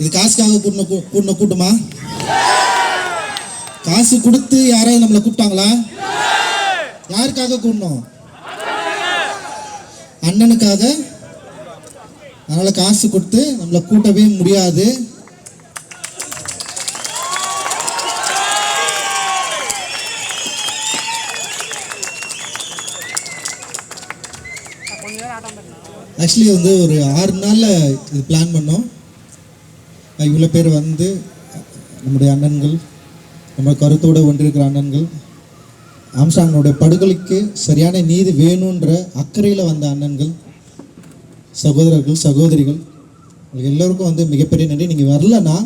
இது காசுக்காக கூட்டின கூ- கூட்டின கூட்டமா? காசு கொடுத்து யாராவது நம்மளை கூப்பிட்டாங்களா? யாருக்காக கூடணும் அண்ணனுக்காக. அதனால காசு கொடுத்து நம்மளை கூட்டவே முடியாது. ஆக்சுவலி வந்து ஒரு ஆறு நாளில் இது பிளான் பண்ணோம். இவ்வளோ பேர் வந்து நம்முடைய அண்ணன்கள் நம்ம கருத்தோடு ஒன்றிருக்கிற அண்ணன்கள் ஆம்சாங்கனுடைய படுகொலைக்கு சரியான நீதி வேணுன்ற அக்கறையில் வந்த அண்ணன்கள் சகோதரர்கள் சகோதரிகள் உங்களுக்கு எல்லோருக்கும் வந்து மிகப்பெரிய நன்றி. நீங்கள் வரலன்னா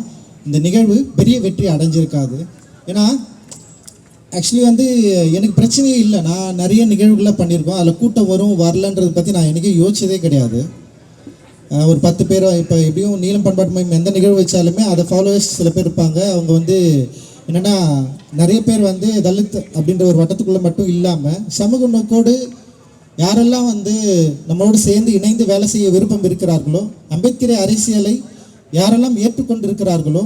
இந்த நிகழ்வு பெரிய வெற்றி அடைஞ்சிருக்காது. ஏன்னா ஆக்சுவலி வந்து எனக்கு பிரச்சனையே இல்லை. நான் நிறைய நிகழ்வுகளாக பண்ணியிருக்கோம். அதில் கூட்டம் வரும் வரலன்றதை பற்றி நான் என்றைக்கும் யோசிச்சதே கிடையாது. ஒரு பத்து பேர் இப்போ எப்படியும் நீலம் பண்பாட்டு மையம் எந்த நிகழ்வு வச்சாலுமே அதை ஃபாலோவர்ஸ் சில பேர் இருப்பாங்க. அவங்க வந்து என்னென்னா நிறைய பேர் வந்து தலித் அப்படின்ற ஒரு வட்டத்துக்குள்ளே மட்டும் இல்லாமல் சமூக நோக்கோடு யாரெல்லாம் வந்து நம்மளோடு சேர்ந்து இணைந்து வேலை செய்ய விருப்பம் இருக்கிறார்களோ அம்பேத்கரை அரசியலை யாரெல்லாம் ஏற்றுக்கொண்டு இருக்கிறார்களோ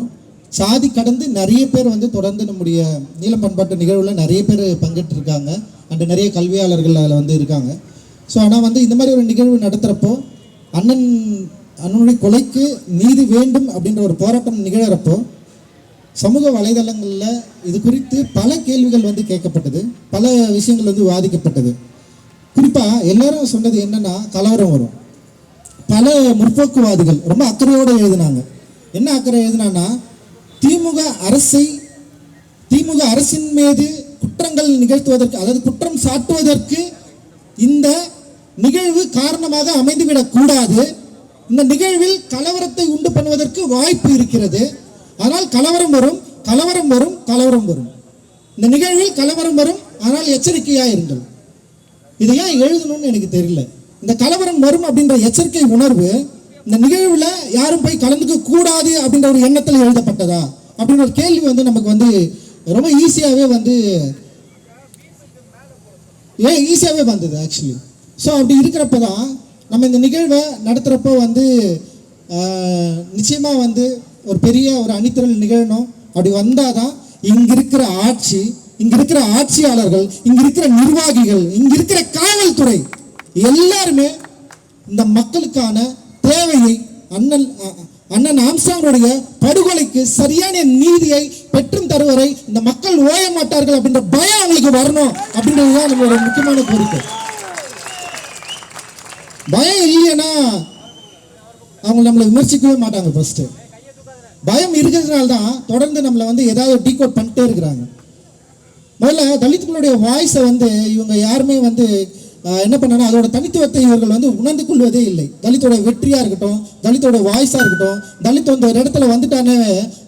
சாதி கடந்து நிறைய பேர் வந்து தொடர்ந்து நம்முடைய நீளம் பண்பாட்டு நிகழ்வில் நிறைய பேர் பங்கேற்றிருக்காங்க. அண்ட் நிறைய கல்வியாளர்கள் அதில் வந்து இருக்காங்க. ஸோ ஆனால் வந்து இந்த மாதிரி ஒரு நிகழ்வு நடத்துகிறப்போ அண்ணன் அண்ணனுடைய கொலைக்கு நீதி வேண்டும் அப்படின்ற ஒரு போராட்டம் நிகழறப்போ சமூக வலைதளங்களில் இது குறித்து பல கேள்விகள் வந்து கேட்கப்பட்டது. பல விஷயங்கள் வந்து வாதிக்கப்பட்டது. குறிப்பாக எல்லாரும் சொன்னது என்னன்னா கலவரம் வரும். பல முற்போக்குவாதிகள் ரொம்ப அக்கறையோடு எழுதினாங்க. என்ன அக்கறை எழுதினான்னா திமுக அரசை திமுக அரசின் மீது குற்றங்கள் நிகழ்த்துவதற்கு அதாவது குற்றம் சாட்டுவதற்கு இந்த நிகழ்வு காரணமாக அமைந்துவிடக் கூடாது. இந்த நிகழ்வில் கலவரத்தை உண்டு பண்ணுவதற்கு வாய்ப்பு இருக்கிறது. ஆனால் கலவரம் வரும் கலவரம் வரும் கலவரம் வரும். இந்த நிகழ்வில் கலவரம் வரும் ஆனால் எச்சரிக்கையா இருங்கள். இதை ஏன் எழுதணும்னு எனக்கு தெரியல. இந்த கலவரம் வரும் அப்படின்ற எச்சரிக்கை உணர்வு இந்த நிகழ்வுல யாரும் போய் கலந்துக்க கூடாது அப்படின்ற ஒரு எண்ணத்தில் எழுதப்பட்டதா? அப்படின்ற ஒரு கேள்வி வந்து நமக்கு வந்து ரொம்ப ஈஸியாகவே வந்து ஏன் ஈஸியாகவே வந்தது ஆக்சுவலி ஸோ அப்படி இருக்கிறப்ப தான் நம்ம இந்த நிகழ்வை நடத்துகிறப்போ வந்து நிச்சயமாக வந்து ஒரு பெரிய ஒரு அணித்திரல் நிகழணும். அப்படி வந்தால் தான் இங்கே இருக்கிற ஆட்சி இங்கே இருக்கிற ஆட்சியாளர்கள் இங்கே இருக்கிற நிர்வாகிகள் இங்கே இருக்கிற காவல்துறை எல்லாருமே இந்த மக்களுக்கான தேவையை அண்ணன் அண்ணன் ஆம்சாங்களுடைய படுகொலைக்கு சரியான நீதியை பெற்றும் தருவரை இந்த மக்கள் ஓய மாட்டார்கள் அப்படின்ற பயம் அவங்களுக்கு வரணும் அப்படின்றது தான் நம்மளோட முக்கியமான கோரிக்கை. பயம் இல்லைன்னா அவங்க நம்மளை விமர்சிக்கவே மாட்டாங்க ஃபர்ஸ்ட் பயம் இருக்கிறதுனால தான் தொடர்ந்து நம்மளை வந்து ஏதாவது டீகோட் பண்ணிட்டே இருக்கிறாங்க. முதல்ல தலித்துகளுடைய வாய்ஸை வந்து இவங்க யாருமே வந்து என்ன பண்ணனா அதோட தனித்துவத்தை இவர்கள் வந்து உணர்ந்து கொள்வதே இல்லை. தலித்தோட வெற்றியாக இருக்கட்டும் தலித்தோட வாய்ஸாக இருக்கட்டும் தலித் வந்து ஒரு இடத்துல வந்துட்டானே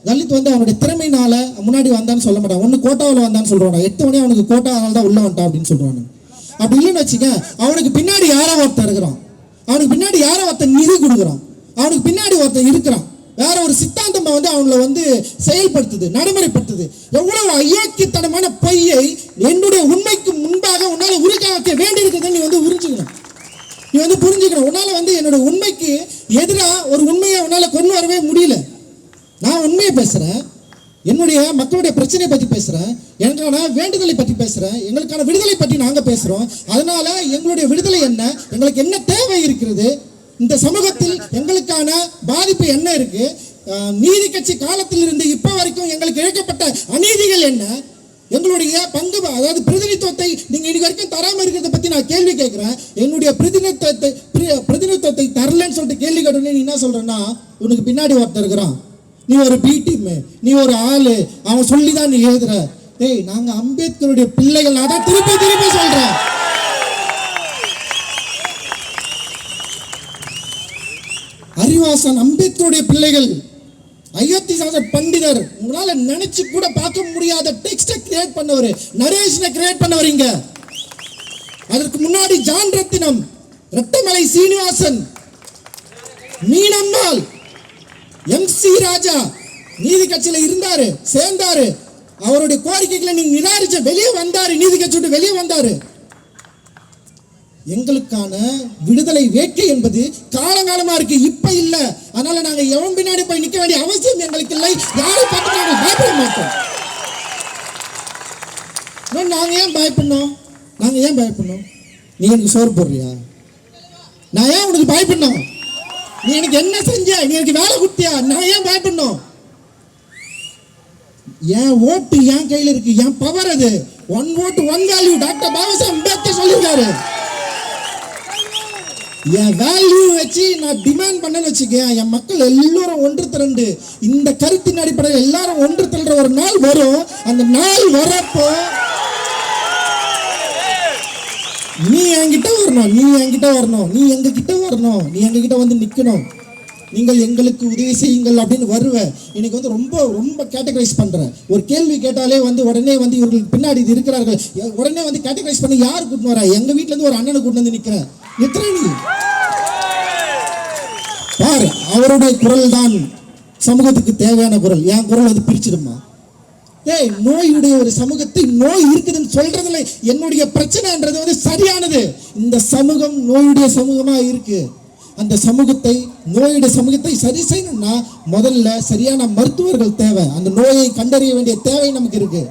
தலித் வந்து அவனுடைய திறமையினால முன்னாடி வந்தான்னு சொல்ல மாட்டான். ஒன்று கோட்டாவில் வந்தான்னு சொல்கிறான் எட்டு மணி அவனுக்கு கோட்டா தான் உள்ள வந்துட்டான் அப்படின்னு சொல்கிறான் அப்படி இல்லைன்னு வச்சுக்க அவனுக்கு பின்னாடி யாரோ ஒருத்தன் இருக்கிறான். அவனுக்கு பின்னாடி யாரோ ஒருத்தன் நிதி கொடுக்குறான். அவனுக்கு பின்னாடி ஒருத்தன் இருக்கிறான். வேற ஒரு சித்தாந்தம் வந்து அவங்கள வந்து செயல்படுத்துது நடைமுறைப்படுத்துது. எவ்வளவு அயோக்கியத்தனமான பொய்யை என்னுடைய உண்மைக்கு முன்பாக உன்னால உருக்க வைக்க வேண்டி நீ வந்து உறிஞ்சுக்கணும். நீ வந்து புரிஞ்சுக்கணும். உன்னால வந்து என்னோட உண்மைக்கு எதிராக ஒரு உண்மையை உன்னால கொண்டு வரவே முடியல. நான் உண்மையை பேசுறேன். என்னுடைய மக்களுடைய பிரச்சனையை பத்தி பேசுறேன். எனக்கான வேண்டுதலை பத்தி பேசுறேன். எங்களுக்கான விடுதலை பற்றி நாங்க பேசுறோம். அதனால எங்களுடைய விடுதலை என்ன? எங்களுக்கு என்ன தேவை இருக்கிறது? இந்த சமூகத்தில் எங்களுக்கான பாதிப்பு என்ன இருக்கு? நீதி கட்சி காலத்தில் இருந்து இப்ப வரைக்கும் எங்களுக்கு இழைக்கப்பட்ட அநீதிகள் என்ன? எங்களுடைய பங்கு அதாவது பிரதிநிதித்துவத்தை நீங்க இனி வரைக்கும் தராம இருக்கிறத பத்தி நான் கேள்வி கேட்கிறேன். என்னுடைய பிரதிநிதித்துவத்தை பிரதிநிதித்துவத்தை தரலன்னு சொல்லிட்டு கேள்வி கேட்டோன்னே நீ என்ன சொல்றேன்னா உனக்கு பின்னாடி ஒருத்தர் இருக்கிறான். நீ ஒரு பி டீம் நீ ஒரு ஆளு அவன் சொல்லி தான் நீ எழுதுற. டேய் நாங்க அம்பேத்கருடைய பிள்ளைகள் நான் தான் திருப்பி திருப்பி சொல்றேன். அறிவாசன் அம்பேத்கருடைய பிள்ளைகள் அயோத்தி சாச பண்டிதர் உங்களால நினைச்சு கூட பார்க்க முடியாத டெக்ஸ்ட கிரியேட் பண்ணவர் நரேஷனை கிரியேட் பண்ணவர் இங்க. அதற்கு முன்னாடி John Rathinam Rettamalai Srinivasan Meenammal M C Raja நீதி கட்சியில இருந்தாரு சேர்ந்தாரு. அவருடைய கோரிக்கைகளை நீங்க நிராகரிச்ச வெளியே வந்தாரு நீதி கட்சி விட்டு வெளியே வந்தாரு. எங்களுக்கான விடுதலை வேட்கை என்பது காலங்காலமா இருக்கு இப்ப இல்ல. அதனால நாங்க எவன் பின்னாடி போய் நிக்க வேண்டிய அவசியம் எங்களுக்கு இல்லை. யாரை பார்த்து நாங்கள் பயப்பட மாட்டோம். நாங்க ஏன் பயப்படணும்? நாங்க ஏன் பயப்படணும்? நீ எனக்கு சோறு போடுறியா? நான் ஏன் உனக்கு பயப்படணும்? நீ எனக்கு என்ன செஞ்ச? நீ எனக்கு வேலை கொடுத்தியா? நான் ஏன் பயப்படணும்? என் ஓட்டு என் கையில இருக்கு? என் பவர் அது. ஒன் ஓட்டு one value doctor Babasaheb Ambedkar சொல்லியிருக்காரு. என் வேல்யூ வச்சு நான் டிமாண்ட் பண்ணேன்னு வச்சுக்கேன் என் மக்கள் எல்லாரும் ஒன்று திரண்டு. இந்த கருத்தின் அடிப்படையில் எல்லாரும் ஒன்று திரண்ட ஒரு நாள் வரும். அந்த நாள் வரப்போ நீ என்கிட்ட வரணும் நீ என்கிட்ட வரணும் நீ எங்க கிட்ட வரணும் நீ எங்க கிட்ட வந்து நிக்கணும். நீங்கள் எங்களுக்கு உதவி செய்யுங்கள் அப்படின்னு வருவேன் இன்னைக்கு வந்து ரொம்ப ரொம்ப கேட்டகரைஸ் பண்றேன். ஒரு கேள்வி கேட்டாலே வந்து உடனே வந்து இவர்களுக்கு பின்னாடி இது இருக்கிறார்கள். உடனே வந்து கேட்டகரைஸ் பண்ணி யார் கூட்டின்னு வரா? எங்க வீட்டிலேருந்து இருந்து ஒரு அண்ணனை கூட்டு வந்து நிக்கிறேன். நிக்கிற பார் பாரு அவருடைய குரல் தான் சமூகத்துக்கு தேவையான குரல். என் குரல் வந்து பிரிச்சிடுமா ஏய் நோயுடைய ஒரு சமூகத்தை நோய் இருக்குதுன்னு சொல்றதுல என்னுடைய பிரச்சனைன்றது வந்து சரியானது. இந்த சமூகம் நோயுடைய சமூகமா இருக்கு. அந்த சமூகத்தை நோயுடைய சமூகத்தை சரி செய்யணும்னா முதல்ல சரியான மருத்துவர்கள் தேவை. அந்த நோயை கண்டறிய வேண்டிய தேவை நமக்கு இருக்கு.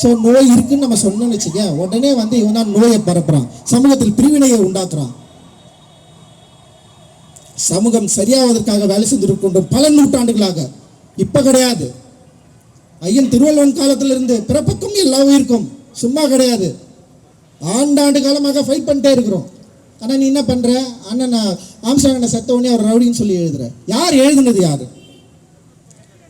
ஸோ நோய் இருக்குன்னு நம்ம சொன்னோம்னு வச்சுக்க உடனே வந்து இவன் தான் நோயை பரப்புறான். சமூகத்தில் பிரிவினையை உண்டாக்குறான். சமூகம் சரியாவதற்காக வேலை செஞ்சிருக்கின்றோம் பல நூற்றாண்டுகளாக. இப்ப கிடையாது. ஐயன் திருவள்ளுவன் காலத்திலிருந்து பிறப்புக்கும் எல்லா உயிருக்கும் சும்மா கிடையாது. ஆண்டாண்டு காலமாக ஃபைட் பண்ணிட்டே இருக்கிறோம். ஆனால் நீ என்ன பண்ற? அண்ணன் நான் அண்ணன் செத்த உடனே அவர் ரவுடின்னு சொல்லி எழுதுற. யார் எழுதுனது யார்?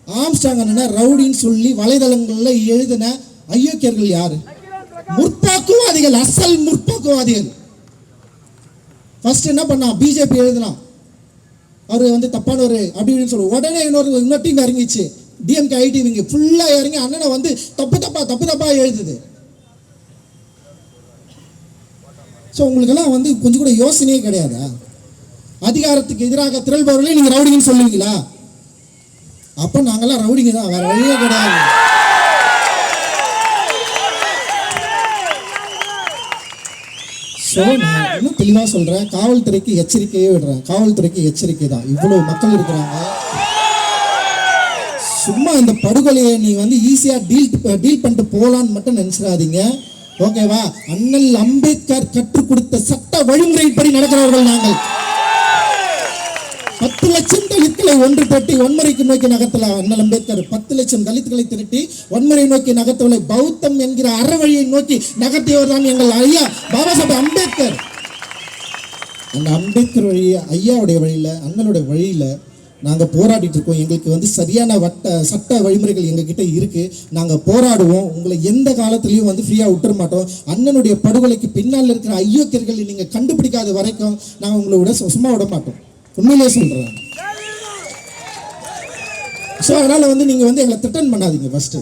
ஆம்ஸ்டாங் அண்ணனை ரவுடின்னு சொல்லி வலைதளங்களில் எழுதின ஐயோக்கியர்கள் யார்? முற்போக்குவாதிகள் அசல் முற்போக்குவாதிகள். ஃபர்ஸ்ட் என்ன பண்ணான்? பிஜேபி எழுதினான். அவர் வந்து தப்பானவர் அப்படின்னு இப்படின்னு சொல்லுவோம் உடனே இன்னொரு இன்னொரு டீம் இறங்கிச்சு. டிஎம்கே ஐடி இவங்க ஃபுல்லாக இறங்கி அண்ணனை வந்து தப்பு தப்பா தப்பு தப்பா எழுதுது. ஸோ உங்களுக்கெல்லாம் வந்து கொஞ்சம் கூட யோசனையே கிடையாதா? அதிகாரத்துக்கு எதிராக திரள்பவர்களே நீங்கள் ரவுடிங்கன்னு சொல்லுவீங்களா? அப்போ நாங்கள்லாம் ரவுடிங்க தான் வேற வழியே கிடையாது. ஸோ நான் இன்னும் தெளிவாக சொல்கிறேன் காவல்துறைக்கு எச்சரிக்கையே விடுறேன். காவல்துறைக்கு எச்சரிக்கை தான். இவ்வளோ மக்கள் இருக்கிறாங்க. சும்மா இந்த படுகொலையை நீ வந்து ஈஸியாக டீல் டீல் பண்ணிட்டு போகலான்னு மட்டும் நினச்சிடாதீங்க. ஓகேவா அண்ணல் அம்பேத்கர் கற்றுக் கொடுத்த சட்ட வழிமுறைப்படி நடக்கிறவர்கள் நாங்கள். பத்து லட்சம் தலித்துகளை ஒன்று திரட்டி வன்முறைக்கு நோக்கி நகர்த்தல அண்ணல் அம்பேத்கர்? பத்து லட்சம் தலித்துகளை திரட்டி வன்முறை நோக்கி நகர்த்தவளை பௌத்தம் என்கிற அறவழியை நோக்கி நகர்த்தியவர் தான் எங்கள் ஐயா பாபா சாஹேப் அம்பேத்கர். அந்த அம்பேத்கர் வழி ஐயாவுடைய வழியில அண்ணனுடைய வழியில நாங்கள் போராடிட்டு இருக்கோம். எங்களுக்கு வந்து சரியான வட்ட சட்ட வழிமுறைகள் எங்ககிட்ட இருக்கு. நாங்கள் போராடுவோம். உங்களை எந்த காலத்துலேயும் வந்து ஃப்ரீயாக விட்டுற மாட்டோம். அண்ணனுடைய படுகொலைக்கு பின்னால் இருக்கிற ஐயோக்கியர்களை நீங்கள் கண்டுபிடிக்காத வரைக்கும் நாங்கள் உங்களை விட சும்மா விட மாட்டோம். உண்மையிலே சொல்கிறேன் ஸோ அதனால் வந்து நீங்கள் வந்து எங்களை த்ரிட்டன் பண்ணாதீங்க ஃபஸ்ட்டு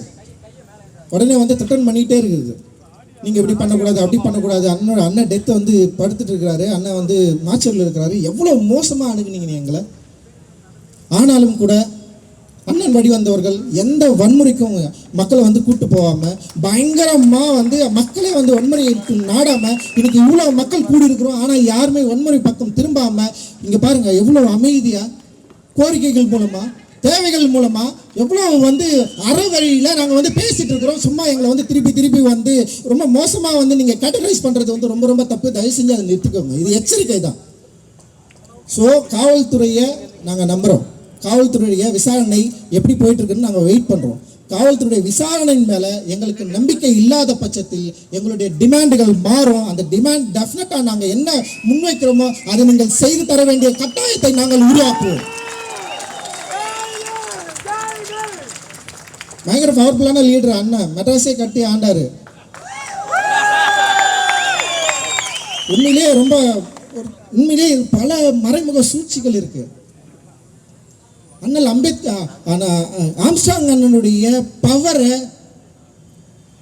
உடனே வந்து த்ரிட்டன் பண்ணிகிட்டே இருக்குது. நீங்கள் இப்படி பண்ணக்கூடாது அப்படி பண்ணக்கூடாது. அண்ணனோட அண்ணன் டெத்தை வந்து படுத்துட்டு இருக்கிறாரு. அண்ணன் வந்து மாச்சூரில் இருக்கிறாரு. எவ்வளோ மோசமாக அணுகுனீங்க எங்களை? ஆனாலும் கூட அண்ணன் வழி வந்தவர்கள் எந்த வன்முறைக்கும் மக்களை வந்து கூட்டு போகாம பயங்கரமா வந்து மக்களே வந்து வன்முறைக்கு நாடாம இன்னைக்கு இவ்வளவு மக்கள் கூடி இருக்கிறோம் ஆனா யாருமே வன்முறை பக்கம் திரும்பாம இங்க பாருங்க எவ்வளவு அமைதியா கோரிக்கைகள் மூலமா தேவைகள் மூலமா எவ்வளவு வந்து அறவழியில நாங்க வந்து பேசிட்டு இருக்கிறோம். சும்மா எங்களை வந்து திருப்பி திருப்பி வந்து ரொம்ப மோசமா வந்து நீங்க கேட்டகரைஸ் பண்றது வந்து ரொம்ப ரொம்ப தப்பு. தயவு செஞ்சு அதை நிறுத்திக்கோங்க. இது எச்சரிக்கை தான். ஸோ காவல்துறையை நாங்கள் நம்புகிறோம் காவல்துறையுடைய விசாரணை எப்படி போயிட்டு இருக்குன்னு நாங்கள் வெயிட் பண்ணுறோம் காவல்துறையுடைய விசாரணையின் மேலே எங்களுக்கு நம்பிக்கை இல்லாத பட்சத்தில் எங்களுடைய டிமாண்டுகள் மாறும். அந்த டிமாண்ட் டெஃபினட்டாக நாங்கள் என்ன முன்வைக்கிறோமோ அதை நீங்கள் செய்து தர வேண்டிய கட்டாயத்தை நாங்கள் உருவாக்குவோம். பயங்கர பவர்ஃபுல்லான லீடர் அண்ணன். மெட்ராஸே கட்டி ஆண்டாரு. உண்மையிலேயே ரொம்ப உண்மையிலேயே பல மறைமுக சூழ்ச்சிகள் இருக்கு. அண்ணல் அம்பேத்கா ஆம்ஸ்டாங் அண்ணனுடைய பவரை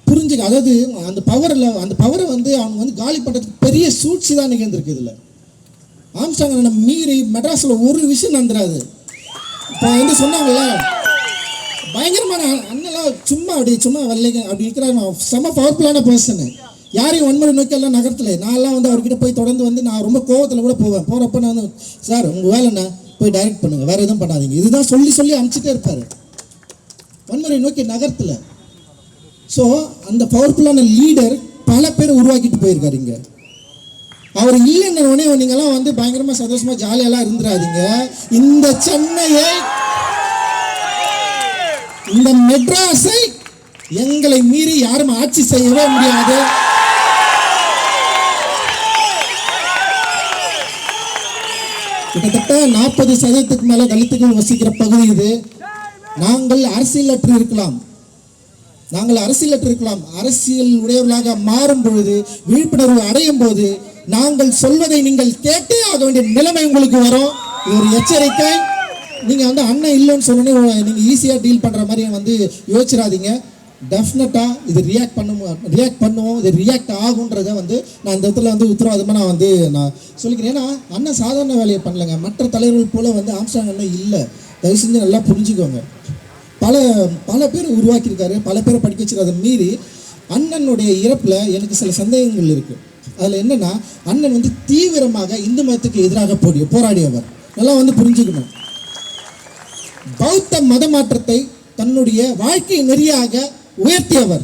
புரிஞ்சுக்க அதாவது அந்த பவரில் அந்த பவரை வந்து அவங்க வந்து காலி பண்ணுறதுக்கு பெரிய சூழ்ச்சி தான் நிகழ்ந்திருக்கு இதில். ஆம்ஸ்டாங் அண்ணனை மீறி மெட்ராஸில் ஒரு விஷயம் நடந்துடாது. இப்போ வந்து சொன்னாங்களே பயங்கரமான அண்ணெல்லாம் சும்மா அப்படி சும்மா வரலைங்க அப்படி இருக்கிறாங்க செம பவர்ஃபுல்லான பர்சனு யாரையும் வன்முறை நோக்கி எல்லாம் நகர்த்தல. நான்லாம் வந்து அவர்கிட்ட போய் தொடர்ந்து வந்து நான் ரொம்ப கோவத்தில் கூட போவேன். போகிறப்ப நான் வந்து சார் உங்கள் வேலை என்ன? போய் டைரக்ட் பண்ணுங்க. வேற எதுவும் பண்ணாதீங்க. இதுதான் சொல்லி சொல்லி அனுப்பிச்சிட்டே இருப்பார். வன்முறை நோக்கி நகரத்தில். ஸோ அந்த பவர்ஃபுல்லான லீடர் பல பேர் உருவாக்கிட்டு போயிருக்காரு இங்க. அவர் இல்லைன்ன உடனே நீங்கெல்லாம் வந்து பயங்கரமா சந்தோஷமா ஜாலியெல்லாம் இருந்துடாதீங்க இந்த சென்னையை இந்த மெட்ராஸை எங்களை மீறி யாரும் ஆட்சி செய்யவே முடியாது. கிட்டத்தட்ட நாற்பது சதவீதத்துக்கு மேல தலித்துகள் வசிக்கிற பகுதி இது. நாங்கள் அரசியலற்று இருக்கலாம். நாங்கள் அரசியலற்று இருக்கலாம். அரசியல் உடையவர்களாக மாறும் பொழுது விழிப்புணர்வு அடையும் போது நாங்கள் சொல்வதை நீங்கள் கேட்டே ஆக வேண்டிய நிலைமை உங்களுக்கு வரும். இது ஒரு எச்சரிக்கை. நீங்க வந்து அண்ணன் இல்லைன்னு சொன்னோன்னே நீங்க ஈஸியா டீல் பண்ற மாதிரி வந்து யோசிச்சிடாதீங்க. டெஃபினட்டாக இது ரியாக்ட் பண்ணுவோம் ரியாக்ட் பண்ணுவோம் இது ரியாக்ட் ஆகுன்றத வந்து நான் இந்த இடத்துல வந்து உத்தரவாதமாக நான் வந்து நான் சொல்லிக்கிறேன். ஏன்னா அண்ணன் சாதாரண வேலையை பண்ணலங்க. மற்ற தலைவர்கள் போல் வந்து ஆம்ஸ்டாங் அண்ணன் இல்லை. தயவு செஞ்சு நல்லா புரிஞ்சுக்கோங்க. பல பல பேர் உருவாக்கியிருக்காரு. பல பேரை படிக்க வச்சிருக்காரு. மீறி அண்ணனுடைய இறப்பில் எனக்கு சில சந்தேகங்கள் இருக்குது அதில் என்னென்னா அண்ணன் வந்து தீவிரமாக இந்து மதத்துக்கு எதிராக போடிய போராடியவர். நல்லா வந்து புரிஞ்சுக்கணும். பௌத்த மத மாற்றத்தை தன்னுடைய வாழ்க்கை நெறியாக உயர்த்தியவர்.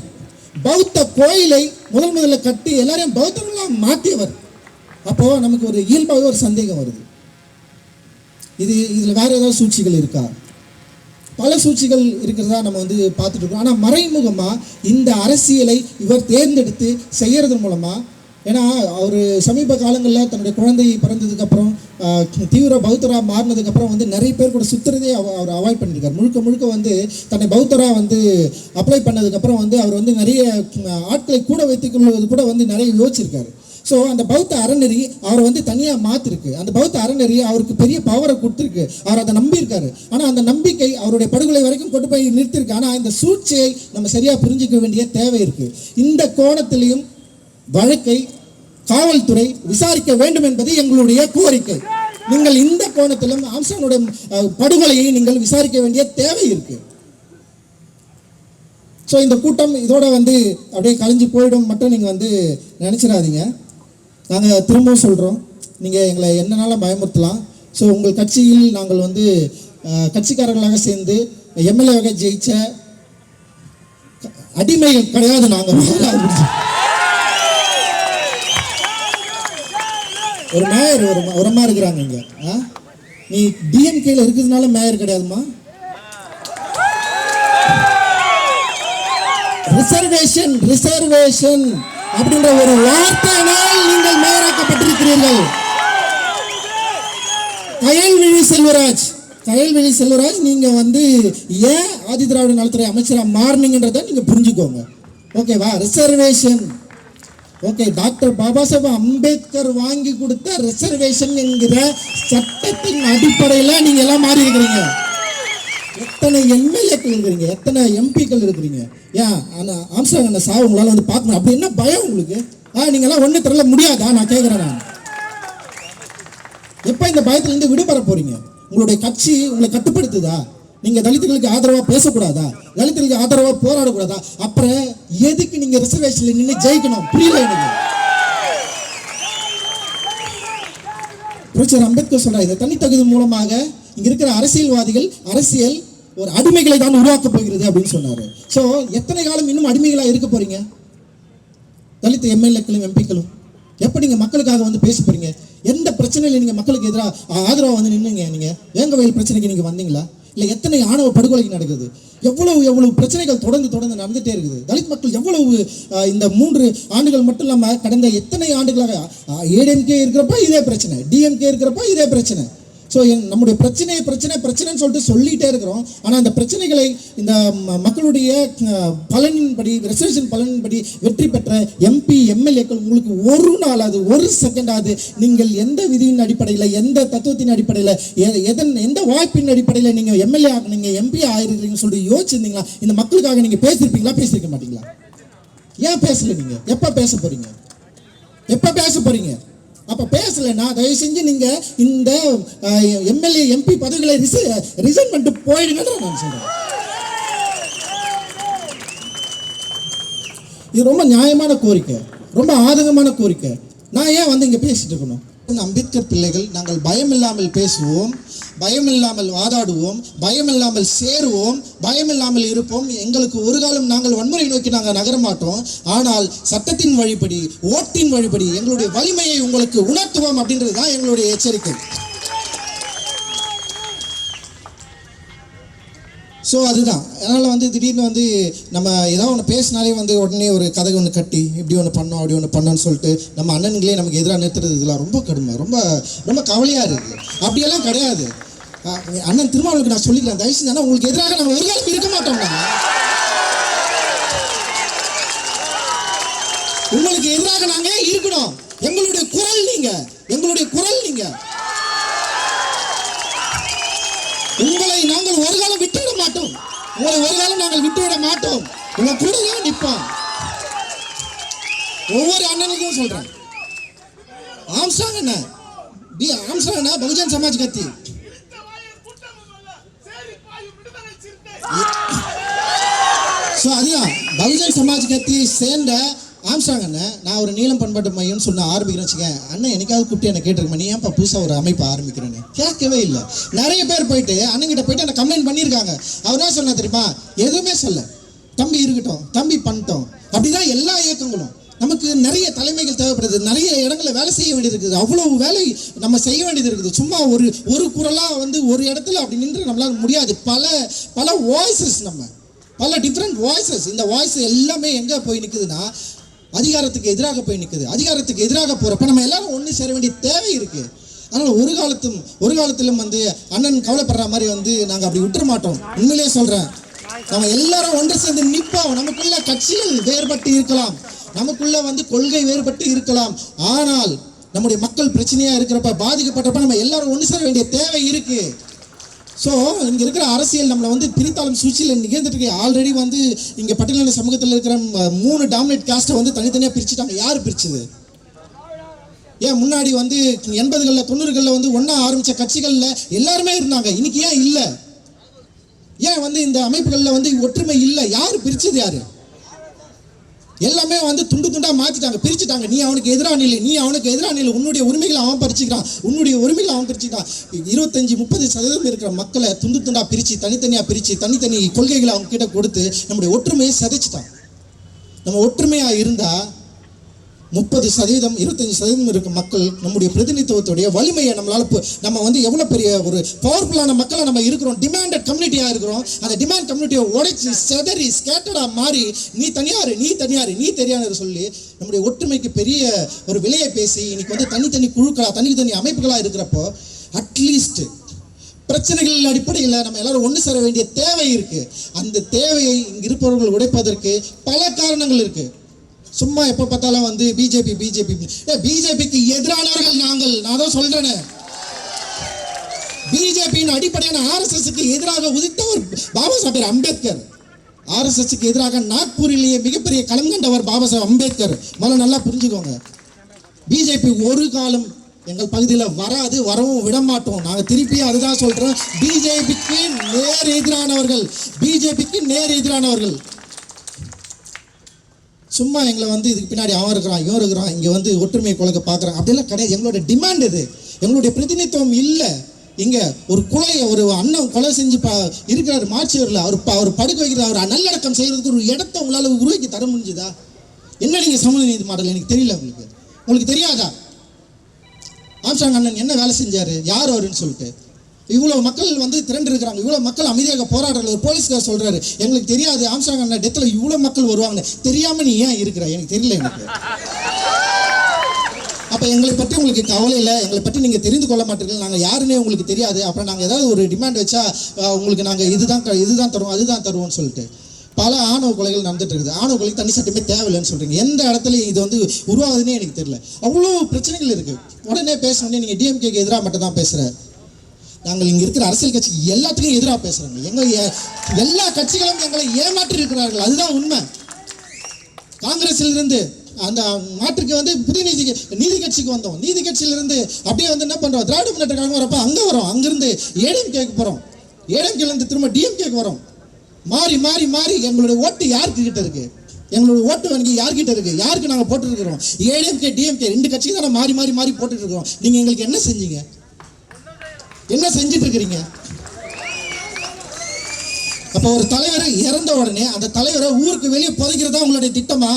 பௌத்த கோயிலை முதல் முதல்ல கட்டி எல்லாரையும் பௌத்தர்களாக மாற்றியவர். அப்போ நமக்கு ஒரு இயல்பாகவே ஒரு சந்தேகம் வருது. இது இதில் வேற ஏதாவது சூழ்ச்சிகள் இருக்கா? பல சூழ்ச்சிகள் இருக்கிறதா நம்ம வந்து பார்த்துட்டு இருக்கோம். ஆனால் மறைமுகமாக இந்த அரசியலை இவர் தேர்ந்தெடுத்து செய்யறது மூலமாக ஏன்னா அவர் சமீப காலங்களில் தன்னுடைய குழந்தை பிறந்ததுக்கப்புறம் தீவிர பௌத்தராக மாறினதுக்கப்புறம் வந்து நிறைய பேர் கூட சுத்துறதே அவ- அவர் அவாய்ட் பண்ணியிருக்காரு முழுக்க முழுக்க வந்து தன்னை பௌத்தராக வந்து அப்ளை பண்ணதுக்கப்புறம் வந்து அவர் வந்து நிறைய ஆட்களை கூட வைத்துக்கொள்வது கூட வந்து நிறைய யோசிச்சிருக்காரு. ஸோ அந்த பௌத்த அறநெறி அவரை வந்து தனியாக மாற்றிருக்கு அந்த பௌத்த அறநெறி அவருக்கு பெரிய பவரை கொடுத்துருக்கு. அவர் அதை நம்பியிருக்காரு. ஆனால் அந்த நம்பிக்கை அவருடைய படுகொலை வரைக்கும் கொண்டு போய் நிறுத்திருக்கு ஆனால் இந்த சூழ்ச்சியை நம்ம சரியாக புரிஞ்சிக்க வேண்டிய தேவை இருக்குது இந்த கோணத்திலையும் வழக்கை காவல்துறை விசாரிக்க வேண்டும் என்பது எங்களுடைய கோரிக்கை. நீங்கள் இந்த கோணத்திலும் ஆம்சானுடைய படுகொலையை நீங்கள் விசாரிக்க வேண்டிய தேவை இருக்கு. ஸோ இந்த கூட்டம் இதோட வந்து அப்படியே கலைஞ்சு போயிடும் மட்டும் நீங்கள் வந்து நினச்சிடாதீங்க. நாங்கள் திரும்பவும் சொல்கிறோம் நீங்கள் எங்களை என்னனாலும் பயமுறுத்தலாம். ஸோ உங்கள் கட்சியில் நாங்கள் வந்து கட்சிக்காரர்களாக சேர்ந்து எம்எல்ஏவாக ஜெயிச்ச அடிமைகள் கிடையாது நாங்கள் ஒரு மேயர் ஒரு உரமா இருக்கிறாங்க இங்க. ஆ? நீ டிஎம்கேல இருக்கிறதுனால மேயர் கிடையாதுமா? ரிசர்வேஷன் ரிசர்வேஷன் அப்படின்ற ஒரு வார்த்தையினால் நீங்கள் மேயராக்கப்பட்டிருக்கிறீர்கள். கயல்விழி செல்வராஜ் கயல்விழி செல்வராஜ் நீங்க வந்து ஏன் ஆதி திராவிட நலத்துறை அமைச்சராக மாறினீங்கன்றதை நீங்க புரிஞ்சுக்கோங்க. ஓகேவா reservation okay doctor Baba Saheb Ambedkar வாங்கி கொடுத்த ரிசர்வேஷன் என்கிற சட்டத்தின் அடிப்படையில் நீங்க எல்லாம் மாறி இருக்கிறீங்க. எத்தனை எம்எல்ஏக்கள் இருக்கிறீங்க? எத்தனை எம்பிக்கள் இருக்கிறீங்க? ஏன் ஆனால் ஆம்ஸ்டாங் அந்த சாவு உங்களால் வந்து பார்க்கணும். அப்படி என்ன பயம் உங்களுக்கு? ஆ நீங்கெல்லாம் ஒன்றும் தெரியல முடியாதா? நான் கேட்குறேன் நான். எப்போ இந்த பயத்துல இருந்து விடுபட போறீங்க? உங்களுடைய கட்சி உங்களை கட்டுப்படுத்துதா? நீங்க தலித்துகளுக்கு ஆதரவா பேசக்கூடாதா? தலித்துகளுக்கு ஆதரவா போராடக்கூடாதா? அப்புறம் எதுக்கு நீங்க ரிசர்வேஷன்ல நின்று ஜெயிக்கணும்? புரியல எனக்கு. புரட்சியர் அம்பேத்கர் சொல்றாரு இந்த தனித்தகுதி மூலமாக இங்க இருக்கிற அரசியல்வாதிகள் அரசியல் ஒரு அடிமைகளை தான் உருவாக்க போகிறது அப்படின்னு சொன்னாரு. சோ எத்தனை காலம் இன்னும் அடிமைகளா இருக்க போறீங்க? தலித் எம்எல்ஏக்களும் எம்பிக்களும். எப்போ நீங்க மக்களுக்காக வந்து பேச போறீங்க? எந்த பிரச்சனையில நீங்க மக்களுக்கு எதிராக ஆதரவா வந்து நின்னுங்க நீங்க? வேங்க வயல் பிரச்சனைக்கு நீங்க வந்தீங்களா? இல்ல எத்தனை ஆணவ படுகொலைகள் நடக்குது? எவ்வளவு எவ்வளவு பிரச்சனைகள் தொடர்ந்து தொடர்ந்து நடந்துட்டே இருக்குது. தலித் மக்கள் எவ்வளவு இந்த மூன்று ஆண்டுகள் மட்டும் இல்லாம கடந்த எத்தனை ஆண்டுகளாக ஏடிஎம்கே இருக்கிறப்ப இதே பிரச்சனை டிஎம்கே இருக்கிறப்ப இதே பிரச்சனை. ஸோ நம்முடைய பிரச்சனை பிரச்சனை பிரச்சனைன்னு சொல்லிட்டு சொல்லிட்டே இருக்கிறோம். ஆனால் அந்த பிரச்சனைகளை இந்த ம- மக்களுடைய பலனின்படி ரிசர்வேஷன் பலனின்படி வெற்றி பெற்ற எம்பி எம்எல்ஏக்கள் உங்களுக்கு ஒரு நாளாவது ஒரு செகண்டாவது நீங்கள் எந்த விதியின் அடிப்படையில் எந்த தத்துவத்தின் அடிப்படையில் எ- எதன் எந்த வாய்ப்பின் அடிப்படையில் நீங்கள் எம்எல்ஏ நீங்கள் எம்பி ஆயிருக்கிறீங்கன்னு சொல்லிட்டு யோசிச்சிருந்தீங்களா? இந்த மக்களுக்காக நீங்கள் பேசியிருப்பீங்களா பேசியிருக்க மாட்டீங்களா? ஏன் பேசல நீங்கள் எப்போ பேச போகிறீங்க எப்போ பேச போகிறீங்க அப்போ பேசலைன்னா தயவு செஞ்சு நீங்கள் இந்த எம்எல்ஏ எம்பி பதவிகளை ரிசைன் பண்ணிட்டு போயிடுங்கன்ற நான் சொல்கிறேன் இது ரொம்ப நியாயமான கோரிக்கை. ரொம்ப ஆதங்கமான கோரிக்கை. நான் ஏன் வந்து இங்கே பேசிட்டு இருக்கணும்? அம்பேத்கர் பிள்ளைகள் நாங்கள் பயமில்லாமல் பேசுவோம். பயமில்லாமல் வாதாடுவோம் பயமில்லாமல் சேருவோம் பயமில்லாமல் இருப்போம். எங்களுக்கு ஒரு காலம் நாங்கள் வன்முறை நோக்கி நாங்கள் நகர மாட்டோம். ஆனால் சட்டத்தின் வழிபடி ஓட்டின் வழிபடி எங்களுடைய வலிமையை உங்களுக்கு உணர்த்துவோம் அப்படின்றது தான் எங்களுடைய எச்சரிக்கை. ஸோ அதுதான். அதனால் வந்து திடீர்னு வந்து நம்ம ஏதாவது ஒன்று பேசினாலே வந்து உடனே ஒரு கதை ஒன்று கட்டி இப்படி ஒன்று பண்ணோம் அப்படி ஒன்று பண்ணோன்னு சொல்லிட்டு நம்ம அண்ணன்களே நமக்கு எதிராக நிறுத்துறது இதெல்லாம் ரொம்ப கடுமை. ரொம்ப ரொம்ப கவலையாக இருக்குது அப்படியெல்லாம் கிடையாது. அண்ணன் திருமாவளுக்கு நான் சொல்லிக்கிறேன். தயவு செஞ்சு உங்களுக்கு எதிராக நம்ம ஒரு காலம் இருக்க மாட்டோம் உங்களுக்கு எதிராக நாங்க இருக்கணும். எங்களுடைய குரல் நீங்க. எங்களுடைய குரல் நீங்க. உங்களை நாங்கள் ஒரு காலம் விட்டுவிட மாட்டோம். உங்களை ஒரு காலம் நாங்கள் விட்டுவிட மாட்டோம். உங்க கூட தான் நிற்போம் ஒவ்வொரு அண்ணனுக்கும் சொல்றேன். ஆம்சாங் அண்ணன் பி ஆம்சாங் அண்ணா பகுஜன் சமாஜ் கத்தி ஸோ அதுதான். பகுஜன் சமாஜ் கட்சியை சேர்ந்த ஆம்ஸ்டாங் அண்ணன் நான் ஒரு நீளம் பண்பாட்டு மையம்னு சொன்ன ஆரம்பிக்கிறேன் வச்சுக்கேன். அண்ணன் என்னைக்காவது கூப்பிட்டு என்ன கேட்டிருக்கேன் நீ ஏன்ப்பா புதுசாக ஒரு அமைப்பு ஆரம்பிக்கிறேன்னு. கேட்கவே இல்லை. நிறைய பேர் போயிட்டு அண்ணன்கிட்ட போயிட்டு என்ன கம்ப்ளைண்ட் பண்ணியிருக்காங்க. அவர் என்ன சொன்னா தெரியுமா? எதுவுமே சொல்ல தம்பி இருக்கட்டும் தம்பி பண்ணிட்டோம். அப்படிதான் எல்லா இயக்கங்களும். நமக்கு நிறைய தலைமைகள் தேவைப்படுது. நிறைய இடங்களில் வேலை செய்ய வேண்டியது இருக்குது அவ்வளோ வேலை நம்ம செய்ய வேண்டியது இருக்குது. சும்மா ஒரு ஒரு குரலாக வந்து ஒரு இடத்துல அப்படி நின்று நம்மளால் முடியாது. பல பல வாய்ஸஸ் நம்ம. பல டிஃப்ரெண்ட் வாய்ஸஸ் இந்த வாய்ஸ் எல்லாமே எங்கே போய் நிற்குதுன்னா அதிகாரத்துக்கு எதிராக போய் நிற்குது அதிகாரத்துக்கு எதிராக போகிறப்ப நம்ம எல்லாரும் ஒன்று சேர வேண்டிய தேவை இருக்குது அதனால் ஒரு காலத்தும் ஒரு காலத்திலும் வந்து அண்ணன் கவலைப்படுற மாதிரி வந்து நாங்கள் அப்படி விட்டுற மாட்டோம். உண்மையிலேயே சொல்கிறேன் நம்ம எல்லாரும் ஒன்று சேர்ந்து நிற்போம் நமக்குள்ள கட்சிகள் வேறுபட்டு இருக்கலாம். நமக்குள்ள வந்து கொள்கை வேறுபட்டு இருக்கலாம். ஆனால் நம்முடைய மக்கள் பிரச்சனையா இருக்கிறப்ப பாதிக்கப்பட்டப்ப நம்ம எல்லாரும் ஒன்று சேர வேண்டிய தேவை இருக்குது ஸோ இங்கே இருக்கிற அரசியல் நம்மளை வந்து பிரித்தாலும் சூழ்ச்சியில் நிகழ்ந்துட்டு இருக்கு. ஆல்ரெடி வந்து இங்கே பட்டியலின சமூகத்தில் இருக்கிற மூணு டாமினேட் காஸ்ட்டை வந்து தனித்தனியாக பிரிச்சுட்டாங்க. யார் பிரிச்சது? ஏன் முன்னாடி வந்து எண்பதுகளில் தொண்ணூறுகளில் வந்து ஒன்றா ஆரம்பித்த கட்சிகளில் எல்லாருமே இருந்தாங்க. இன்னைக்கு ஏன் இல்லை? ஏன் வந்து இந்த அமைப்புகளில் வந்து ஒற்றுமை இல்லை? யார் பிரிச்சது யாரு? எல்லாமே வந்து துண்டு துண்டா மாத்திட்டாங்க பிரிச்சுட்டாங்க. நீ அவனுக்கு எதிராக நில்லு நீ அவனுக்கு எதிராக நில்லு. உன்னுடைய உரிமைகளை அவன் பறிச்சுக்கிறான். உன்னுடைய உரிமைகளை அவன் பிரிச்சுக்கிறான் இருபத்தஞ்சு முப்பது சதவீதம் இருக்கிற மக்களை துண்டு துண்டா பிரிச்சு தனித்தனியா பிரிச்சு தனித்தனி கொள்கைகளை அவங்க கிட்ட கொடுத்து நம்முடைய ஒற்றுமையை சிதைச்சிட்டான். நம்ம ஒற்றுமையா இருந்தா முப்பது சதவீதம் இருபத்தஞ்சு சதவீதம் இருக்க மக்கள் நம்முடைய பிரதிநிதித்துவத்துடைய வலிமையை நம்மளால நம்ம வந்து எவ்வளோ பெரிய ஒரு பவர்ஃபுல்லான மக்களை நம்ம இருக்கிறோம் டிமாண்டட் கம்யூனிட்டியாக இருக்கிறோம். அந்த டிமாண்ட் கம்யூனிட்டியை உடைச்சி செதறி ஸ்கேட்டடாக மாறி நீ தனியார் நீ தனியார் நீ தெரியாத சொல்லி நம்முடைய ஒற்றுமைக்கு பெரிய ஒரு விலையை பேசி இன்னைக்கு வந்து தனித்தனி குழுக்களா தனித்தனி அமைப்புகளாக இருக்கிறப்போ அட்லீஸ்ட் பிரச்சனைகள் அடிப்படையில் நம்ம எல்லாரும் ஒன்று சேர வேண்டிய தேவை இருக்கு. அந்த தேவையை இங்கே இருப்பவர்கள் உடைப்பதற்கு பல காரணங்கள் இருக்குது சும்மா எப்போ பார்த்தாலும் வந்து பிஜேபி பிஜேபி பிஜேபிக்கு எதிரானவர்கள் நாங்கள். நான் தான் சொல்றேனே. பிஜேபியின் அடிப்படையான ஆர்எஸ்எஸ்க்கு எதிராக உதித்தவர் பாபா சாஹேப் அம்பேத்கர். ஆர்எஸ்எஸ்க்கு எதிராக நாக்பூரிலேயே மிகப்பெரிய களம் கண்டவர் பாபா சாஹேப் அம்பேத்கர். முதல்ல நல்லா புரிஞ்சுக்கோங்க. பிஜேபி ஒரு காலம் எங்கள் பகுதியில் வராது வரவும் விட மாட்டோம். நாங்கள் திருப்பி அதுதான் சொல்கிறோம் பிஜேபிக்கு நேர் எதிரானவர்கள். பிஜேபிக்கு நேர் எதிரானவர்கள். சும்மா எங்களை வந்து இதுக்கு பின்னாடி அவன் இருக்கிறான் இவன் இருக்கிறான் இங்கே வந்து ஒற்றுமையை குழக்க பார்க்குறான். அப்படிலாம் கிடையாது. எங்களோட டிமாண்ட் இது. எங்களுடைய பிரதிநிதித்துவம் இல்லை. இங்கே ஒரு குலையை ஒரு அண்ணன் கொலை செஞ்சு பா இருக்கிறார் மாட்சியரில் அவர் ப- அவர் படுக்க வைக்கிறார் அவர் நல்லடக்கம் செய்கிறதுக்கு ஒரு இடத்த உங்களால் உருவாக்கி தர முடிஞ்சுதா? என்ன நீங்கள் சமூக நீதி மாடல்? எனக்கு தெரியல உங்களுக்கு. உங்களுக்கு தெரியாதா? ஆம்சாங் அண்ணன் என்ன வேலை செஞ்சார்? யார் அவருன்னு சொல்லிட்டு. இவ்வளவு மக்கள் வந்து திரண்டு இருக்கிறாங்க இவ்வளவு மக்கள் அமைதியாக போராடுறது ஒரு போலீஸ்கார் சொல்றாரு எங்களுக்கு தெரியாது ஆம்சாங் அண்ணன் டெத்தில் இவ்வளவு மக்கள் வருவாங்க தெரியாம நீ ஏன் இருக்கிற? எனக்கு தெரியல எனக்கு. அப்போ எங்களை பற்றி உங்களுக்கு கவலை இல்லை. எங்களை பற்றி நீங்கள் தெரிந்து கொள்ள மாட்டீர்கள். நாங்கள் யாருன்னே உங்களுக்கு தெரியாது. அப்புறம் நாங்கள் ஏதாவது ஒரு டிமாண்ட் வச்சா உங்களுக்கு நாங்கள் இதுதான் க- இதுதான் தருவோம் அதுதான் தருவோம்னு சொல்லிட்டு பல ஆணவ கொலைகள் நடந்துட்டு இருக்குது. ஆணவ கொலைக்கு தனி சட்டமே தேவையில்லைன்னு சொல்றீங்க. எந்த இடத்துல இது வந்து உருவாகுதுன்னே எனக்கு தெரியல. அவ்வளோ பிரச்சனைகள் இருக்குது உடனே பேசணுன்னே நீங்கள் டிஎம்கேக்கு எதிராக மட்டும் தான் பேசுகிறேன் நாங்கள் இங்க இருக்கிற அரசியல் கட்சி எல்லாத்துக்கும் எதிராக பேசுகிறோங்க எங்க எல்லா கட்சிகளும் எங்களை ஏமாற்றி இருக்கிறார்கள் அதுதான் உண்மை. காங்கிரஸில் இருந்து அந்த நாட்டுக்கு வந்து புதிய நீதி நீதி கட்சிக்கு வந்தோம். நீதி கட்சியில இருந்து அப்படியே வந்து என்ன பண்றோம்? திராவிட முன்னேற்ற கழகம் வரப்ப அங்க வரோம். அங்கிருந்து ஏடிஎம் கேக்கு போறோம். ஏடிஎம் திரும்ப டிஎம் கேக்கு வரோம். மாறி மாறி மாறி எங்களுடைய ஓட்டு யாருக்கு கிட்ட இருக்கு? எங்களோட ஓட்டு வங்கி யார்கிட்ட இருக்கு? யாருக்கு நாங்கள் போட்டுருக்கிறோம்? ஏடிஎம்கே டிஎம்கே ரெண்டு கட்சிக்கு தான் மாறி மாறி மாறி போட்டுட்டு இருக்கிறோம் நீங்கள் எங்களுக்கு என்ன செஞ்சீங்க? என்ன செஞ்சுட்டு இருக்கிறீங்க அப்போ ஒரு தலைவர் இறந்த உடனே அந்த தலைவரை ஊருக்கு வெளியே புதைக்கிறதா உங்களுடைய திட்டமா?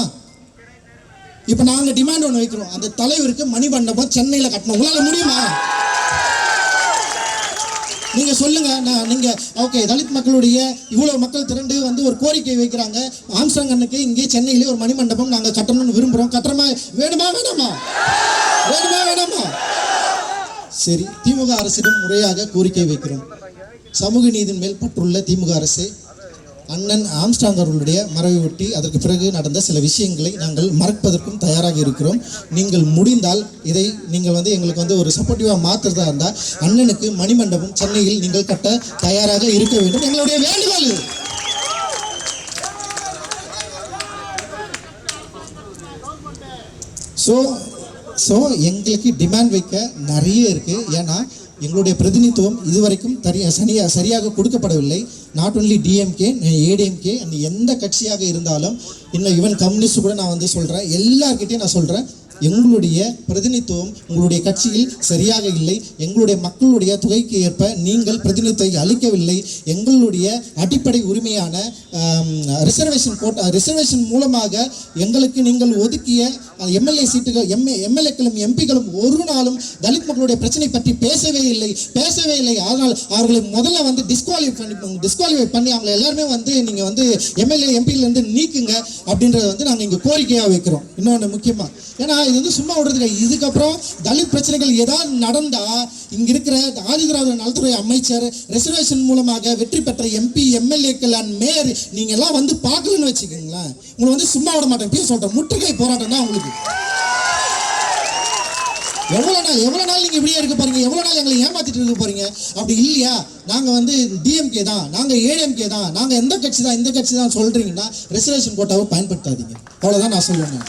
இப்போ நாங்கள் டிமாண்ட் ஒன்று வைக்கிறோம். அந்த தலைவருக்கு மணிமண்டபம் சென்னையில் கட்டணும். உங்களால் முடியுமா? நீங்க சொல்லுங்க. நான் நீங்க ஓகே தலித் மக்களுடைய இவ்வளவு மக்கள் திரண்டு வந்து ஒரு கோரிக்கை வைக்கிறாங்க. ஆம்ஸ்டாங் இங்கே சென்னையிலே ஒரு மணிமண்டபம் நாங்க கட்டணும்னு விரும்புறோம். கட்டுறமா வேணுமா வேணாமா? வேணுமா வேணாமா? சரி திமுக அரசிடம் முறையாக கோரிக்கை வைக்கிறோம். சமூக நீதியின் மேல் பற்றுள்ள திமுக அரசு அண்ணன் ஆம்ஸ்டாங் அவர்களுடைய மறைவை ஒட்டி அதற்கு பிறகு நடந்த சில விஷயங்களை நாங்கள் மறப்பதற்கும் தயாராக இருக்கிறோம். நீங்கள் முடிந்தால் இதை நீங்கள் வந்து எங்களுக்கு வந்து ஒரு சப்போர்ட்டிவாக மாற்றுறதா இருந்தால் அண்ணனுக்கு மணிமண்டபம் சென்னையில் நீங்கள் கட்ட தயாராக இருக்க வேண்டும். எங்களுடைய வேண்டுகோள் இது. ஸோ ஸோ எங்களுக்கு டிமாண்ட் வைக்க நிறைய இருக்குது ஏன்னா எங்களுடைய பிரதிநிதித்துவம் இதுவரைக்கும் தரிய சனியாக சரியாக கொடுக்கப்படவில்லை. நாட் ஒன்லி டிஎம்கே ஏடிஎம்கே அந்த எந்த கட்சியாக இருந்தாலும் இன்னும் ஈவன் கம்யூனிஸ்ட் கூட நான் வந்து சொல்கிறேன் எல்லார்கிட்டையும் நான் சொல்கிறேன் எங்களுடைய பிரதிநிதித்துவம் உங்களுடைய கட்சியில் சரியாக இல்லை. எங்களுடைய மக்களுடைய தொகைக்கு ஏற்ப நீங்கள் பிரதிநிதித்துவம் அளிக்கவில்லை. எங்களுடைய அடிப்படை உரிமையான ரிசர்வேஷன் போட்ட ரிசர்வேஷன் மூலமாக எங்களுக்கு நீங்கள் ஒதுக்கிய எம்எல்ஏ சீட்டுகள் எம்ஏ எம்எல்ஏக்களும் எம்பிகளும் ஒரு நாளும் தலித் மக்களுடைய பிரச்சனை பற்றி பேசவே இல்லை. பேசவே இல்லை. ஆனால் அவர்களை முதல்ல வந்து டிஸ்குவாலிஃபை பண்ணி டிஸ்குவாலிஃபை பண்ணி அவங்களை எல்லாருமே வந்து நீங்கள் வந்து எம்எல்ஏ எம்பியிலேருந்து நீக்குங்க அப்படின்றத வந்து நாங்கள் இங்கே கோரிக்கையாக வைக்கிறோம். இன்னொன்று முக்கியமாக ஏன்னா இது வந்து சும்மா விடுறதுக்கு இதுக்கப்புறம் தலித் பிரச்சனைகள் ஏதாவது நடந்தா இங்க இருக்கிற ஆதிதிராவிட நலத்துறை அமைச்சர் ரிசர்வேஷன் மூலமாக வெற்றி பெற்ற எம்பி எம்எல்ஏக்கள் அண்ட் மேயர் நீங்க எல்லாம் வந்து பார்க்கலன்னு வச்சுக்கோங்களேன். உங்களை வந்து சும்மா விட மாட்டேன். பேச சொல்றேன். முற்றுகை போராட்டம் தான் உங்களுக்கு. எவ்வளோ நாள் எவ்வளோ நாள் நீங்க இப்படியே இருக்க போறீங்க? எவ்வளவு நாள் எங்களை ஏமாத்திட்டு இருக்க போறீங்க? அப்படி இல்லையா? நாங்க வந்து டிஎம்கே தான். நாங்க ஏடிஎம்கே தான். நாங்க எந்த கட்சி தான் இந்த கட்சி தான் சொல்றீங்கன்னா ரிசர்வேஷன் கோட்டாவை பயன்படுத்தாதீங்க. அவ்வளவுதான் நான் சொல்லுவேன்.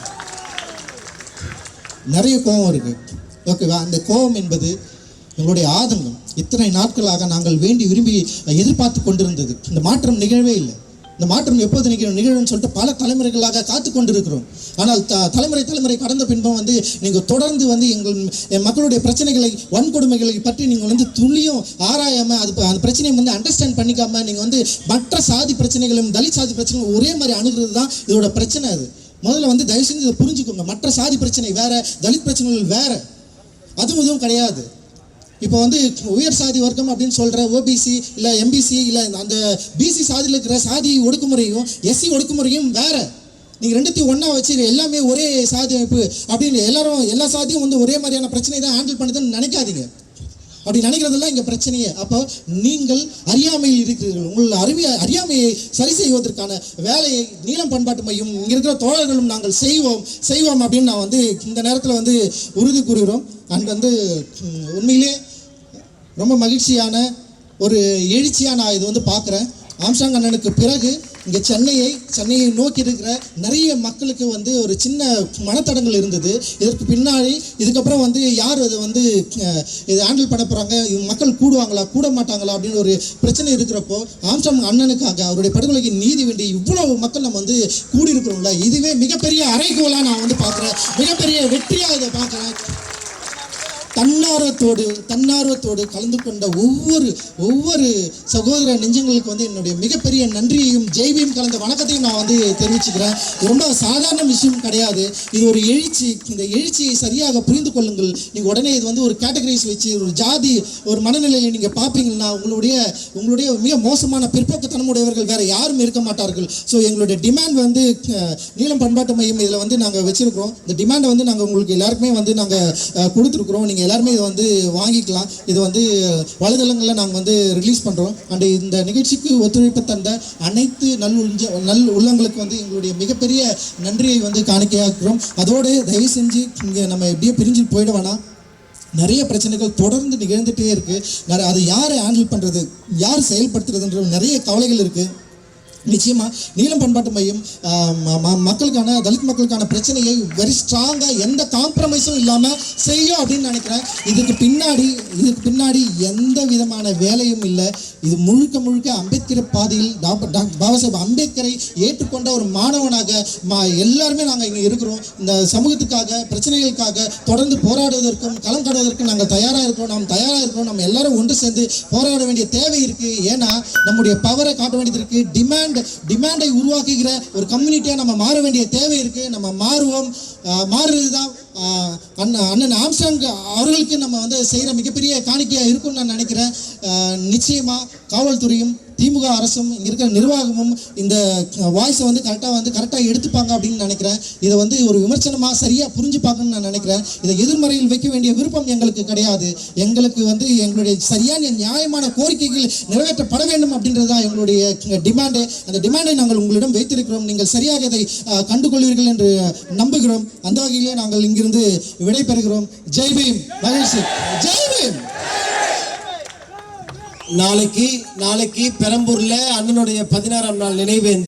நிறைய கோபம் இருக்குது ஓகேவா அந்த கோபம் என்பது எங்களுடைய ஆதங்கம். இத்தனை நாட்களாக நாங்கள் வேண்டி விரும்பி எதிர்பார்த்து கொண்டிருந்தது. இந்த மாற்றம் நிகழவே இல்லை. இந்த மாற்றம் எப்போது நிகழும்? நிகழும்னு சொல்லிட்டு பல தலைமுறைகளாக காத்து கொண்டிருக்கிறோம். ஆனால் த தலைமுறை தலைமுறை கடந்த பின்பும் வந்து நீங்கள் தொடர்ந்து வந்து எங்கள் என் மக்களுடைய பிரச்சனைகளை வன்கொடுமைகளை பற்றி நீங்கள் வந்து துளியும் ஆராயாமல் அது அந்த பிரச்சனையை வந்து அண்டர்ஸ்டாண்ட் பண்ணிக்காமல் நீங்கள் வந்து மற்ற சாதி பிரச்சனைகளும் தலித் சாதி பிரச்சனைகளும் ஒரே மாதிரி அணுகிறது தான் இதோட பிரச்சனை அது. முதல்ல வந்து தயவு செஞ்சு இதை புரிஞ்சுக்கோங்க. மற்ற சாதி பிரச்சனை வேற தலித் பிரச்சனைகள் வேற. அதுவும் இதுவும் கிடையாது. இப்போ வந்து உயர் சாதி வர்க்கம் அப்படின்னு சொல்ற ஓபிசி இல்லை எம்பிசி இல்லை அந்த பிசி சாதியில் இருக்கிற சாதி ஒடுக்குமுறையும் எஸ்சி ஒடுக்குமுறையும் வேற. நீங்கள் ரெண்டுத்தையும் ஒன்றா வச்சு எல்லாமே ஒரே சாதி அமைப்பு அப்படின்னு எல்லாரும் எல்லா சாதியும் வந்து ஒரே மாதிரியான பிரச்சனை தான் ஹேண்டில் பண்ணுதுன்னு நினைக்காதீங்க. அப்படி நினைக்கிறதெல்லாம் இங்கே பிரச்சனையே. அப்போ நீங்கள் அறியாமையில் இருக்கிறீர்கள். உங்கள் அறிவிய அறியாமையை சரி செய்வதற்கான வேலையை நீளம் பண்பாட்டு மையம் இங்கே இருக்கிற தோழர்களும் நாங்கள் செய்வோம் செய்வோம் அப்படின்னு நான் வந்து இந்த நேரத்தில் வந்து உறுதி கூறுகிறோம். அண்ட் வந்து உண்மையிலே ரொம்ப மகிழ்ச்சியான ஒரு எழுச்சியாக நான் இது வந்து பார்க்குறேன். ஆம்சாங் அண்ணனுக்கு பிறகு இங்கே சென்னையை சென்னையை நோக்கி இருக்கிற நிறைய மக்களுக்கு வந்து ஒரு சின்ன மனத்தடங்கள் இருந்தது. இதற்கு பின்னாடி இதுக்கப்புறம் வந்து யார் அதை வந்து இது ஹேண்டில் பண்ண போகிறாங்க மக்கள் கூடுவாங்களா? கூட மாட்டாங்களா? அப்படின்னு ஒரு பிரச்சனை இருக்கிறப்போ ஆம்சாம் அண்ணனுக்காக அவருடைய படுகொலைக்கு நீதி வேண்டி இவ்வளவு மக்கள் நம்ம வந்து கூடியிருக்கிறோம்ல? இதுவே மிகப்பெரிய அரைகோலாக நான் வந்து பார்க்குறேன். மிகப்பெரிய வெற்றியாக இதை பார்க்குறேன். தன்னார்வத்தோடு தன்னார்வத்தோடு கலந்து கொண்ட ஒவ்வொரு ஒவ்வொரு சகோதர நெஞ்சங்களுக்கு வந்து என்னுடைய மிகப்பெரிய நன்றியையும் ஜெய்வியும் கலந்த வணக்கத்தையும் நான் வந்து தெரிவிச்சுக்கிறேன். ரொம்ப சாதாரண விஷயம் கிடையாது. இது ஒரு எழுச்சி இந்த எழுச்சியை சரியாக புரிந்து கொள்ளுங்கள். நீங்கள் உடனே இது வந்து ஒரு கேட்டகரைஸ் வச்சு ஒரு ஜாதி ஒரு மனநிலையை நீங்கள் பார்ப்பீங்கன்னா உங்களுடைய உங்களுடைய மிக மோசமான பிற்போக்குத்தனம் உடையவர்கள் யாரும் இருக்க மாட்டார்கள். ஸோ எங்களுடைய டிமாண்ட் வந்து நீளம் பண்பாட்டு மையம் இதில் வந்து நாங்கள் வச்சுருக்கிறோம். இந்த டிமாண்டை வந்து நாங்கள் உங்களுக்கு எல்லாருக்குமே வந்து நாங்கள் கொடுத்துருக்குறோம். நீங்கள் எல்லாருமே இதை வந்து வாங்கிக்கலாம். இது வந்து வலைதளங்களில் நாங்கள் வந்து ரிலீஸ் பண்ணுறோம் அண்ட் இந்த நிகழ்ச்சிக்கு ஒத்துழைப்பு தந்த அனைத்து நல் உஞ்ச நல் உள்ளங்களுக்கு வந்து எங்களுடைய மிகப்பெரிய நன்றியை வந்து காணிக்கையாக்குறோம். அதோடு தயவு செஞ்சு இங்கே நம்ம எப்படியே பிரிஞ்சு போயிட வேணாம் நிறைய பிரச்சனைகள் தொடர்ந்து நிகழ்ந்துட்டே இருக்குது நிறைய அதை யாரை ஹேண்டில் பண்ணுறது யார் செயல்படுத்துறதுன்ற நிறைய கவலைகள் இருக்குது நிச்சயமா நீலம் பண்பாட்டு மையம் ம- மக்களுக்கான தலித் மக்களுக்கான பிரச்சனையை வெரி ஸ்ட்ராங்கா எந்த காம்ப்ரமைஸும் இல்லாம செய்யும் அப்படின்னு நினைக்கிறேன். இதுக்கு பின்னாடி இதுக்கு பின்னாடி எந்த விதமான வேலையும் இல்லை. இது முழுக்க முழுக்க அம்பேத்கர் பாதையில் டாக்டர் டாக்டர் பாபா சாஹேப் அம்பேத்கரை ஏற்றுக்கொண்ட ஒரு மாணவனாக மா எல்லாருமே நாங்கள் இங்கே இருக்கிறோம். இந்த சமூகத்துக்காக பிரச்சனைகளுக்காக தொடர்ந்து போராடுவதற்கும் களம் காடுவதற்கும் நாங்கள் தயாராக இருக்கிறோம் நாம் தயாராக இருக்கிறோம் நம்ம எல்லாரும் ஒன்று சேர்ந்து போராட வேண்டிய தேவை இருக்கு. ஏன்னா நம்முடைய பவரை காட்ட வேண்டியது இருக்கு. டிமாண்ட் டிமாண்டை உருவாக்குகிற ஒரு கம்யூனிட்டியாக நம்ம மாற வேண்டிய தேவை இருக்குது நம்ம மாறுவோம். மாறுறது தான் அண்ணன் அண்ணன் ஆம்ஸ்டாங் அவர்களுக்கு நம்ம வந்து செய்கிற மிகப்பெரிய காணிக்கையாக இருக்கும்னு நான் நினைக்கிறேன். நிச்சயமாக காவல்துறையும் திமுக அரசும் இங்கே இருக்கிற நிர்வாகமும் இந்த வாய்ஸை வந்து கரெக்டாக வந்து கரெக்டாக எடுத்துப்பாங்க அப்படின்னு நினைக்கிறேன். இதை வந்து ஒரு விமர்சனமாக சரியாக புரிஞ்சுப்பாங்கன்னு நான் நினைக்கிறேன். இதை எதிர்மறையில் வைக்க வேண்டிய விருப்பம் எங்களுக்கு கிடையாது. எங்களுக்கு வந்து எங்களுடைய சரியான நியாயமான கோரிக்கைகள் நிறைவேற்றப்பட வேண்டும் அப்படின்றது தான் எங்களுடைய டிமாண்டு அந்த டிமாண்டை நாங்கள் உங்களிடம் வைத்திருக்கிறோம். நீங்கள் சரியாக இதை கண்டுகொள்வீர்கள் என்று நம்புகிறோம். அந்த வகையிலே நாங்கள் இங்கிருந்து விடைபெறுகிறோம். ஜெய்பீம் மகிழ்ச்சி. ஜெய்பீம் நாளைக்கு நாளைக்கு பெரம்பூர்ல அண்ணனுடைய பதினாறாம் நாள் நினைவு